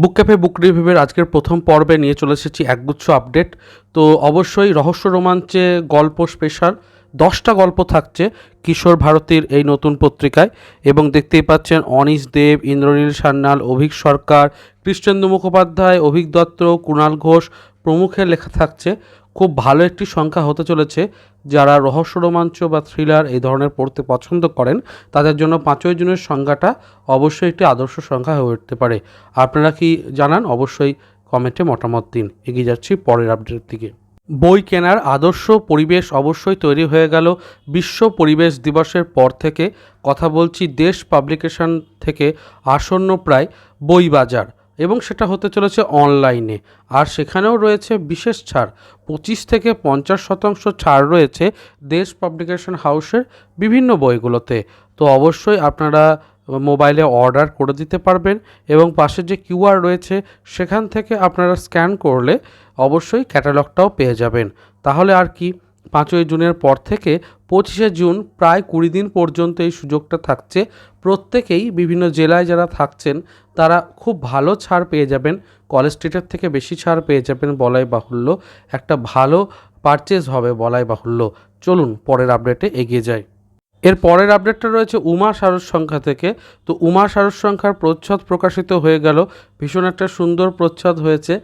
বুক cafe, বুক রিভিউয়ের আজকের প্রথম পর্বে নিয়ে চলে এসেছি একগুচ্ছ আপডেট। তো অবশ্যই রহস্য রোমাঞ্চে গল্প স্পেশাল দশটা গল্প থাকছে কিশোর ভারতীর এই নতুন পত্রিকায় এবং দেখতেই পাচ্ছেন অনিশ দেব, ইন্দ্রনীল সান্যাল, অভিক সরকার কৃষ্ণেন্দু মুখোপাধ্যায়, অভিক দত্ত, কুণাল ঘোষ প্রমুখের লেখা থাকছে। খুব ভালো একটি সংখ্যা হতে চলেছে যারা রহস্য, রোমাঞ্চ বা থ্রিলার এই ধরনের পড়তে পছন্দ করেন, তাদের জন্য পাঁচই জুনের সংখ্যাটা অবশ্যই একটি আদর্শ সংখ্যা হয়ে উঠতে পারে। আপনারা কি জানান? অবশ্যই কমেন্টে মতামত দিন। এগিয়ে যাচ্ছি পরের আপডেটের দিকে। বই কেনার আদর্শ পরিবেশ অবশ্যই তৈরি হয়ে গেল বিশ্ব পরিবেশ দিবসের পর থেকে। কথা বলছি দেশ পাবলিকেশন থেকে আসন্ন প্রায় বই বাজার। এবং সেটা হতে চলেছে অনলাইনে। আর সেখানেও রয়েছে বিশেষ ছাড়। পঁচিশ থেকে পঞ্চাশ শতাংশ ছাড় রয়েছে দেশ পাবলিকেশন হাউসের বিভিন্ন বইগুলোতে। তো অবশ্যই আপনারা মোবাইলে অর্ডার করে দিতে পারবেন এবং পাশে যে কিউআর রয়েছে সেখান থেকে আপনারা স্ক্যান করলে অবশ্যই ক্যাটালগটাও পেয়ে যাবেন। তাহলে আর কি পাঁচই জুনের পর থেকে পঁচিশে জুন প্রায় কুড়ি দিন পর্যন্ত এই সুযোগটা থাকছে। প্রত্যেকেই বিভিন্ন জেলায় যারা থাকছেন, তারা খুব ভালো ছাড় পেয়ে যাবেন, কলেজ স্ট্রিটের থেকে বেশি ছাড় পেয়ে যাবেন বলাই বাহুল্য। একটা ভালো পারচেজ হবে বলাই বাহুল্য। চলুন পরের আপডেটে এগিয়ে যাই। এর পরের আপডেটটা রয়েছে উমা সারস সংখ্যা থেকে। তো উমা সারস সংখ্যার প্রচ্ছদ প্রকাশিত হয়ে গেল। ভীষণ একটা সুন্দর প্রচ্ছদ হয়েছে।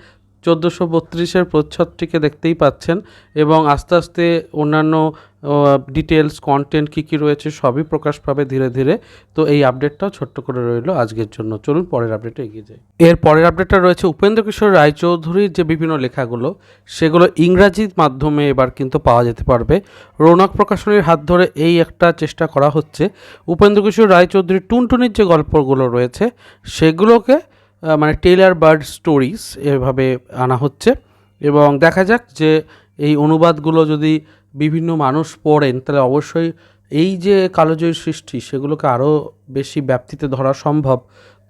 চোদ্দোশো বত্রিশের প্রচ্ছদটিকে দেখতেই পাচ্ছেন এবং আস্তে আস্তে অন্যান্য ডিটেলস কন্টেন্ট কী কী রয়েছে সবই প্রকাশ পাবে ধীরে ধীরে। তো এই আপডেটটাও ছোট্ট করে রইল আজকের জন্য। চলুন পরের আপডেটে এগিয়ে যাই। এর পরের আপডেটটা রয়েছে উপেন্দ্র কিশোর রায়চৌধুরীর যে বিভিন্ন লেখাগুলো, সেগুলো ইংরাজির মাধ্যমে এবার কিন্তু পাওয়া যেতে পারবে। রৌনক প্রকাশনীর হাত ধরে এই একটা চেষ্টা করা হচ্ছে। উপেন্দ্র কিশোর রায়চৌধুরীর টুনটুনির যে গল্পগুলো রয়েছে, সেগুলোকে মানে টেইলার বার্ড স্টোরিজ এভাবে আনা হচ্ছে। এবং দেখা যাক যে এই অনুবাদগুলো যদি বিভিন্ন মানুষ পড়েন, তাহলে অবশ্যই এই যে কালোজয়ী সৃষ্টি, সেগুলোকে আরও বেশি ব্যাপ্তিতে ধরা সম্ভব।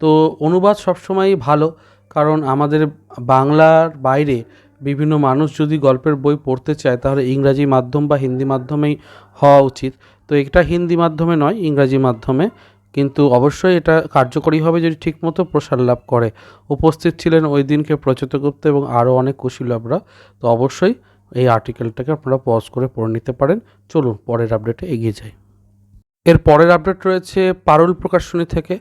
তো অনুবাদ সবসময়ই ভালো, কারণ আমাদের বাংলার বাইরে বিভিন্ন মানুষ যদি গল্পের বই পড়তে চায়, তাহলে ইংরাজি মাধ্যম বা হিন্দি মাধ্যমেই হওয়া উচিত। তো এটা হিন্দি মাধ্যমে নয়, ইংরাজি মাধ্যমে। কিন্তু অবশ্যই এটা কার্যকরী হবে যদি ঠিকমতো প্রসার লাভ করে। উপস্থিত ছিলেন ওই দিনকে প্রচেতগুপ্ত এবং আরও অনেক কুশীলবরা তো অবশ্যই এই আর্টিকেলটাকে আপনারা পজ করে পড়ে নিতে পারেন। চলুন, পরের আপডেটে এগিয়ে যাই। এর পরের আপডেট রয়েছে পারুল প্রকাশনী থেকে।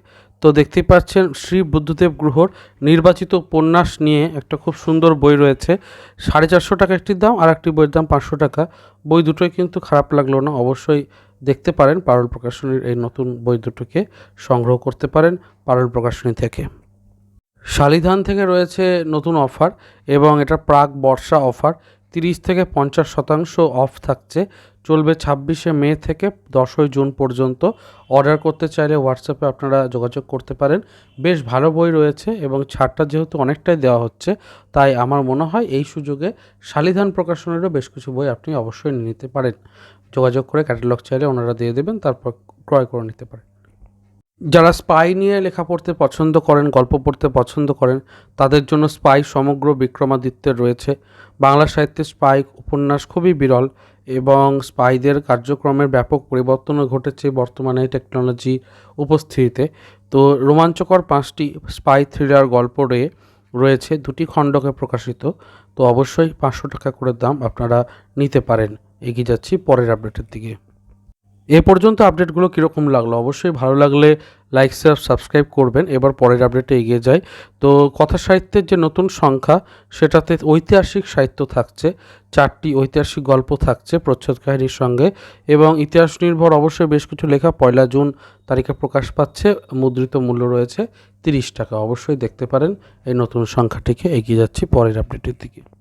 তো দেখতেই পাচ্ছেন, শ্রী বুদ্ধদেব গ্রহর নির্বাচিত উপন্যাস নিয়ে একটা খুব সুন্দর বই রয়েছে। সাড়ে চারশো টাকা একটির দাম, আর একটি বইয়ের দাম পাঁচশো টাকা। বই দুটোই কিন্তু খারাপ লাগল না। অবশ্যই দেখতে পারেন, পারুল প্রকাশনীর এই নতুন বই দুটোকে সংগ্রহ করতে পারেন পারুল প্রকাশনী থেকে। শালিধান থেকে রয়েছে নতুন অফার এবং এটা প্রাক বর্ষা অফার। তিরিশ থেকে পঞ্চাশ শতাংশ অফ থাকছে। চলবে ছাব্বিশে মে থেকে দশই জুন পর্যন্ত। অর্ডার করতে চাইলে হোয়াটসঅ্যাপে আপনারা যোগাযোগ করতে পারেন। বেশ ভালো বই রয়েছে এবং ছাড়টা যেহেতু অনেকটাই দেওয়া হচ্ছে, তাই আমার মনে হয় এই সুযোগে শালিধান প্রকাশনেরও বেশ কিছু বই আপনি অবশ্যই নিতে পারেন। যোগাযোগ করে ক্যাটালগ চাইলে ওনারা দিয়ে দেবেন, তারপর ক্রয় করে নিতে পারেন যারা স্পাই নিয়ে লেখা পড়তে পছন্দ করেন, গল্প পড়তে পছন্দ করেন, তাদের জন্য স্পাই সমগ্র বিক্রমাদিত্যের রয়েছে। বাংলা সাহিত্যে স্পাই উপন্যাস খুবই বিরল এবং স্পাইদের কার্যক্রমের ব্যাপক পরিবর্তনও ঘটেছে বর্তমানে টেকনোলজি উপস্থিতিতে। তো রোমাঞ্চকর পাঁচটি স্পাই থ্রিলার গল্প রয়ে রয়েছে, দুটি খণ্ডকে প্রকাশিত। তো অবশ্যই পাঁচশো টাকা করে দাম আপনারা নিতে পারেন। এগিয়ে যাচ্ছি পরের আপডেটের দিকে। এ পর্যন্ত আপডেটগুলো কীরকম লাগল? অবশ্যই ভালো লাগলে লাইক শেয়ার সাবস্ক্রাইব করবেন। এবার পরের আপডেটে এগিয়ে যাই। তো কথা সাহিত্যের যে নতুন সংখ্যা, সেটাতে ঐতিহাসিক সাহিত্য থাকছে, চারটি ঐতিহাসিক গল্প থাকছে প্রচ্ছদ কাহিনীর সঙ্গে এবং ইতিহাস নির্ভর অবশ্যই বেশ কিছু লেখা। পয়লা জুন তারিখে প্রকাশ পাচ্ছে, মুদ্রিত মূল্য রয়েছে তিরিশ টাকা। অবশ্যই দেখতে পারেন, এই নতুন সংখ্যাটিকে এগিয়ে যাচ্ছি পরের আপডেটের দিকে।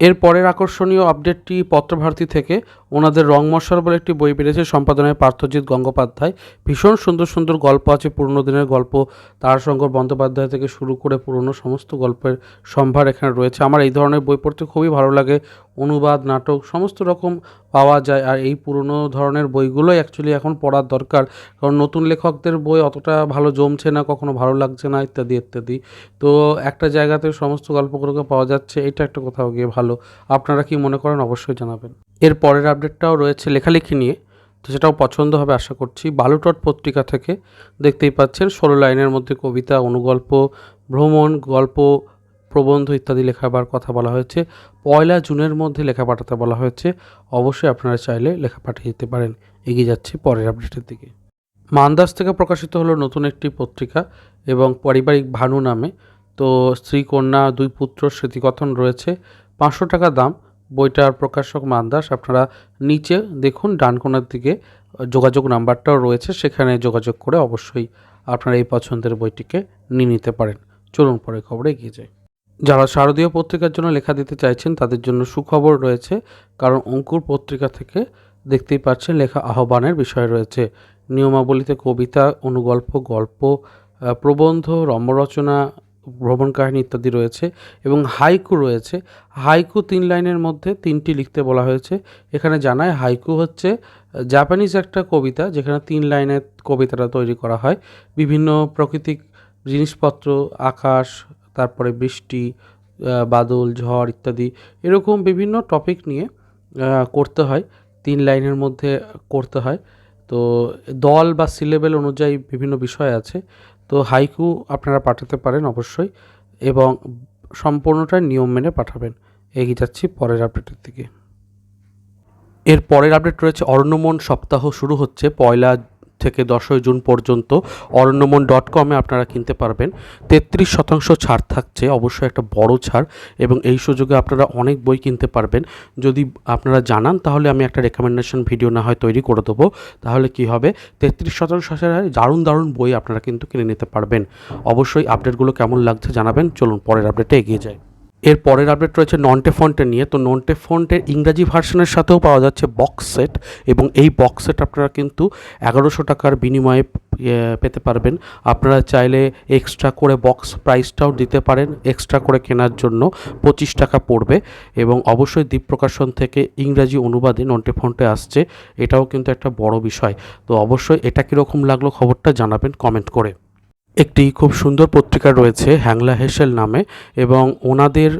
এর পরের আকর্ষণীয় আপডেটটি পত্রভারতী থেকে। ওনাদের রং মশাল বলে একটি বই বেরিয়েছে, সম্পাদনায় পার্থজিৎ গঙ্গোপাধ্যায়। ভীষণ সুন্দর সুন্দর গল্প আছে পুরনো দিনের গল্প। তারাশঙ্কর বন্দ্যোপাধ্যায় থেকে শুরু করে পুরনো সমস্ত গল্পের সম্ভার এখানে রয়েছে। আমার এই ধরনের বই পড়তে খুবই ভালো লাগে। অনুবাদ, নাটক, সমস্ত রকম পাওয়া যায়। আর এই পুরনো ধরনের বইগুলোই অ্যাকচুয়ালি এখন পড়ার দরকার। কারণ নতুন লেখকদের বই অতটা ভালো জমছে না, কখনো ভালো লাগছে না, ইত্যাদি ইত্যাদি। তো একটা জায়গাতে সমস্ত গল্পগুলোকে পাওয়া যাচ্ছে, এটা একটা কোথাও গিয়ে ভালো। আপনারা কি মনে করেন অবশ্যই জানাবেন। এর পরের আপডেটটাও রয়েছে লেখালেখি নিয়ে। তো সেটাও পছন্দ হবে আশা করছি। বালুটট পত্রিকা থেকে দেখতেই পাচ্ছেন, ষোলো লাইনের মধ্যে কবিতা, অনুগল্প, ভ্রমণ, গল্প প্রবন্ধ ইত্যাদি লেখাবার কথা বলা হয়েছে। পয়লা জুনের মধ্যে লেখা পাঠাতে বলা হয়েছে। অবশ্যই আপনারা চাইলে লেখা পাঠিয়ে দিতে পারেন। এগিয়ে যাচ্ছি পরের আপডেটের দিকে। মান্দাস থেকে প্রকাশিত হলো নতুন একটি পত্রিকা এবং পারিবারিক ভানু নামে। তো স্ত্রী, কন্যা, দুই পুত্র, স্মৃতিকথন রয়েছে। পাঁচশো টাকা দাম। বইটার প্রকাশক মান্দাস। আপনারা নিচে দেখুন, ডান কোণার দিকে যোগাযোগ নাম্বারটাও রয়েছে। সেখানে যোগাযোগ করে অবশ্যই আপনারা এই পছন্দের বইটিকে নিয়ে নিতে পারেন। চলুন পরে খবরে এগিয়ে যাই। যারা শারদীয় পত্রিকার জন্য লেখা দিতে চাইছেন, তাদের জন্য সুখবর রয়েছে, কারণ অঙ্কুর পত্রিকা থেকে দেখতেই পাচ্ছেন লেখা আহ্বানের বিষয় রয়েছে। নিয়মাবলীতে কবিতা, অনুগল্প, গল্প প্রবন্ধ, রম্যরচনা, ভ্রমণ কাহিনী ইত্যাদি রয়েছে এবং হাইকু রয়েছে। হাইকু তিন লাইনের মধ্যে তিনটি লিখতে বলা হয়েছে। এখানে জানায় হাইকু হচ্ছে জাপানিজ একটা কবিতা, যেখানে তিন লাইনের কবিতাটা তৈরি করা হয়। বিভিন্ন প্রাকৃতিক জিনিসপত্র, আকাশ তারপরে বৃষ্টি বাদল, ঝড় ইত্যাদি এরকম বিভিন্ন টপিক নিয়ে করতে হয়। তিন লাইনের মধ্যে করতে হয়। তো দল বা সিলেবেল অনুযায়ী বিভিন্ন বিষয় আছে। তো হাইকু আপনারা পাঠাতে পারেন অবশ্যই এবং সম্পূর্ণটা নিয়ম মেনে পাঠাবেন। এগিয়ে যাচ্ছি পরের আপডেটের দিকে। এর পরের আপডেট রয়েছে অরণ্যমন সপ্তাহ শুরু হচ্ছে, পয়লা থেকে দশই জুন পর্যন্ত অরণ্যমন ডট কমে আপনারা কিনতে পারবেন। তেত্রিশ শতাংশ ছাড় থাকছে, অবশ্যই একটা বড় ছাড় এবং এই সুযোগে আপনারা অনেক বই কিনতে পারবেন। যদি আপনারা জানান, তাহলে আমি একটা রেকমেন্ডেশন ভিডিও না হয় তৈরি করে দেবো। তাহলে কি হবে? তেত্রিশ শতাংশ ছাড়ায় দারুণ দারুণ বই আপনারা কিন্তু কিনে নিতে পারবেন। অবশ্যই আপডেটগুলো কেমন লাগছে জানাবেন। চলুন পরের আপডেটে এগিয়ে যায় এর পরের আপডেট রয়েছে নন্টে ফন্টের নিয়ে। তো নন্টে ফন্টের ইংরাজি ভার্সনের সাথেও পাওয়া যাচ্ছে বক্স সেট এবং এই বক্স সেট আপনারা কিন্তু এগারোশো টাকার বিনিময়ে ইয়ে, পেতে পারবেন। আপনারা চাইলে এক্সট্রা করে বক্স প্রাইসটাও দিতে পারেন। এক্সট্রা করে কেনার জন্য পঁচিশ টাকা পড়বে এবং অবশ্যই দ্বীপ প্রকাশন থেকে ইংরাজি অনুবাদে নন্টে ফন্টে আসছে। এটাও কিন্তু একটা বড় বিষয়। তো অবশ্যই এটা কীরকম লাগল খবরটা জানাবেন কমেন্ট করে। একটি খুব সুন্দর পত্রিকা রয়েছে হ্যাংলা হেসেল নামে এবং ওনাদের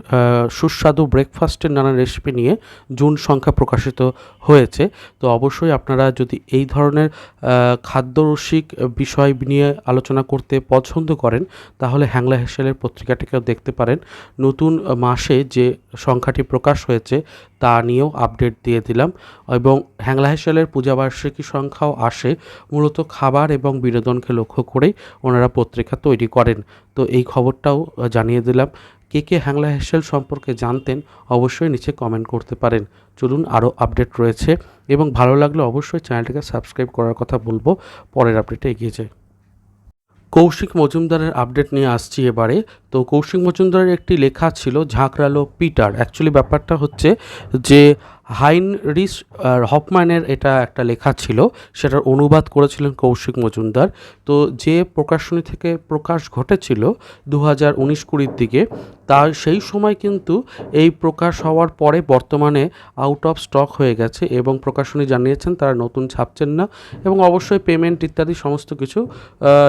সুস্বাদু ব্রেকফাস্টের নানা রেসিপি নিয়ে জুন সংখ্যা প্রকাশিত হয়েছে। তো অবশ্যই আপনারা যদি এই ধরনের খাদ্যরসিক বিষয় নিয়ে আলোচনা করতে পছন্দ করেন, তাহলে হ্যাংলা হেসেলের পত্রিকাটিকেও দেখতে পারেন। নতুন মাসে যে সংখ্যাটি প্রকাশ হয়েছে তা নিয়েও আপডেট দিয়ে দিলাম এবং হ্যাংলা হেসেলের পূজাবার্ষিকী সংখ্যাও আসে। মূলত খাবার এবং বিনোদনকে লক্ষ্য করেই ওনারা পত্রিকা তৈরি করেন। তো এই খবরটাও জানিয়ে দিলাম। কে কে হ্যাংলা হেসেল সম্পর্কে জানতেন অবশ্যই নিচে কমেন্ট করতে পারেন। চলুন আরও আপডেট রয়েছে এবং ভালো লাগলে অবশ্যই চ্যানেলটিকে সাবস্ক্রাইব করার কথা বলব পরের আপডেটে এগিয়ে যাই। কৌশিক মজুমদারের আপডেট নিয়ে আসছি এবারে। তো কৌশিক মজুমদারের একটি লেখা ছিল, ঝাঁকড়ালো পিটার। অ্যাকচুয়ালি ব্যাপারটা হচ্ছে যে হাইনরিস হপম্যানের এটা একটা লেখা ছিল, সেটার অনুবাদ করেছিলেন কৌশিক মজুমদার। তো যে প্রকাশনী থেকে প্রকাশ ঘটেছিল দু হাজার উনিশ কুড়ির দিকে তা সেই সময় কিন্তু এই প্রকাশ হওয়ার পরে বর্তমানে আউট অফ স্টক হয়ে গেছে এবং প্রকাশনী জানিয়েছেন তারা নতুন ছাপছেন না এবং অবশ্যই পেমেন্ট ইত্যাদি সমস্ত কিছু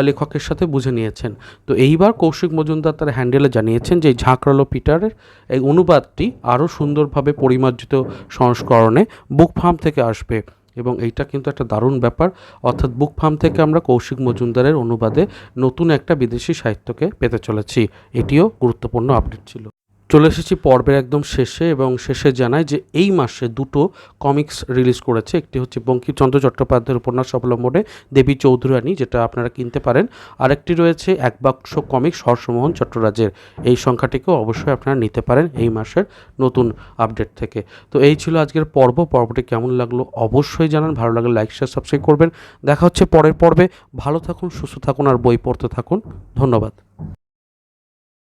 লেখকের সাথে বুঝে নিয়েছেন। তো এইবার কৌশিক মজুমদার তার হ্যান্ডেলে জানিয়েছেন যে এই ঝাঁকড়ালো পিটারের এই অনুবাদটি আরও সুন্দরভাবে পরিমার্জিত সংস্করণে বুক ফার্ম থেকে আসবে। এবং এইটা কিন্তু একটা দারুণ ব্যাপার। অর্থাৎ বুক ফার্ম থেকে আমরা কৌশিক মজুমদারের অনুবাদে নতুন একটা বিদেশি সাহিত্যকে পেতে চলেছি। এটিও গুরুত্বপূর্ণ আপডেট ছিল। চলে এসেছি পর্বের একদম শেষে এবং শেষে জানায় যে এই মাসে দুটো কমিক্স রিলিজ করেছে। একটি হচ্ছে বঙ্কিমচন্দ্র চট্টোপাধ্যায়ের উপন্যাস অবলম্বনে দেবী চৌধুরানী, যেটা আপনারা কিনতে পারেন। আরেকটি রয়েছে এক বাক্স কমিক্স হর্ষমোহন চট্টরাজের। এই সংখ্যাটিকেও অবশ্যই আপনারা নিতে পারেন এই মাসের নতুন আপডেট থেকে। তো এই ছিল আজকের পর্ব। পর্বটি কেমন লাগল অবশ্যই জানান। ভালো লাগলে লাইক শেয়ার সাবস্ক্রাইব করবেন। দেখা হচ্ছে পরের পর্বে। ভালো থাকুন, সুস্থ থাকুন, আর বই পড়তে থাকুন। ধন্যবাদ।